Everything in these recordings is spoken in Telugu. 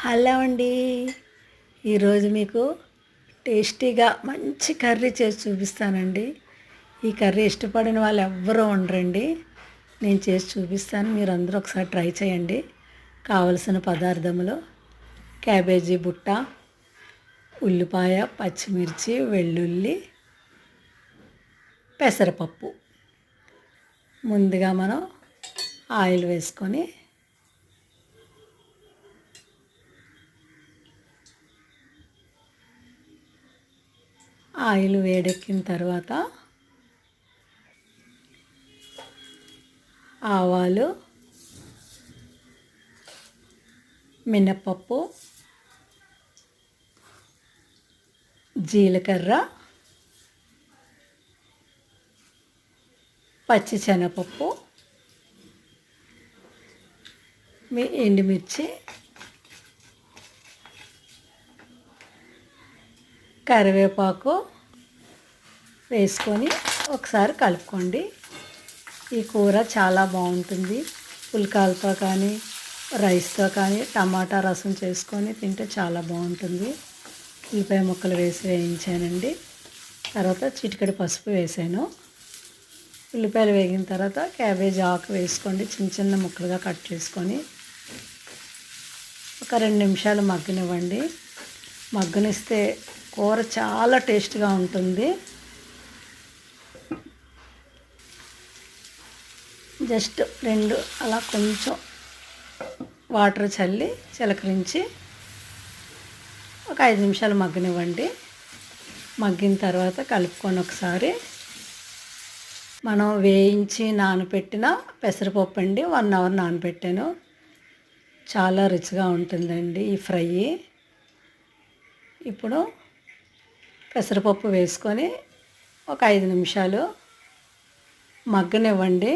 హలో అండి. ఈరోజు మీకు టేస్టీగా మంచి కర్రీ చేసి చూపిస్తానండి. ఈ కర్రీ ఇష్టపడిన వాళ్ళు ఎవ్వరూ ఉండరండి. నేను చేసి చూపిస్తాను. మీరు అందరూ ఒకసారి ట్రై చేయండి. కావలసిన పదార్థములు క్యాబేజీ బుట్ట ఉల్లిపాయ పచ్చిమిర్చి వెల్లుల్లి పెసరపప్పు. ముందుగా మనం ఆయిల్ వేసుకొని ఆయిల్ వేడెక్కిన తర్వాత ఆవాలు మినపప్పు జీలకర్ర పచ్చిశనగపప్పు మీ ఎండుమిర్చి కరివేపాకు వేసుకొని ఒకసారి కలుపుకోండి. ఈ కూర చాలా బాగుంటుంది. పుల్కాలతో కానీ రైస్తో కానీ టమాటా రసం చేసుకొని తింటే చాలా బాగుంటుంది. ఉల్లిపాయ ముక్కలు వేసి వేయించానండి. తర్వాత చిటికడి పసుపు వేసాను. ఉల్లిపాయలు వేగిన తర్వాత క్యాబేజ్ ఆకు వేసుకోండి. చిన్న చిన్న ముక్కలుగా కట్ చేసుకొని ఒక రెండు నిమిషాలు మగ్గనివ్వండి. మగ్గనిస్తే కూర చాలా టేస్ట్గా ఉంటుంది. జస్ట్ రెండు అలా కొంచెం వాటర్ చల్లి చిలకరించి ఒక ఐదు నిమిషాలు మగ్గనివ్వండి. మగ్గిన తర్వాత కలుపుకొని ఒకసారి మనం వేయించి నానబెట్టిన పెసరపప్పు అండి వన్ అవర్ నానబెట్టాను చాలా రుచిగా ఉంటుందండి ఈ ఫ్రై. ఇప్పుడు పెసరపప్పు వేసుకొని ఒక ఐదు నిమిషాలు మగ్గనివ్వండి.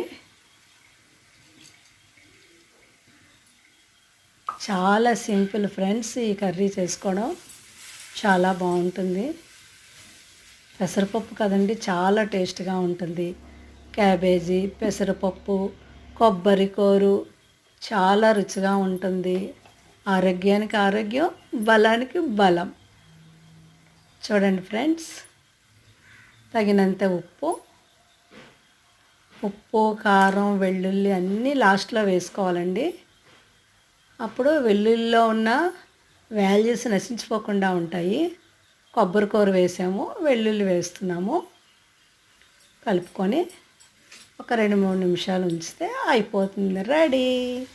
చాలా సింపుల్ ఫ్రెండ్స్ ఈ కర్రీ చేసుకోవడం. చాలా బాగుంటుంది. పెసరపప్పు కదండి చాలా టేస్ట్గా ఉంటుంది. క్యాబేజీ పెసరపప్పు కొబ్బరి కూరు చాలా రుచిగా ఉంటుంది. ఆరోగ్యానికి ఆరోగ్యం బలానికి బలం. చూడండి ఫ్రెండ్స్ తగినంత ఉప్పు ఉప్పు కారం వెల్లుల్లి అన్నీ లాస్ట్లో వేసుకోవాలండి. అప్పుడు వెల్లుల్లిలో ఉన్న వాల్యూస్ నశించిపోకుండా ఉంటాయి. కొబ్బరి కూర వేసాము వెల్లుల్లి వేస్తున్నాము. కలుపుకొని ఒక రెండు మూడు నిమిషాలు ఉంచితే అయిపోతుంది. రెడీ.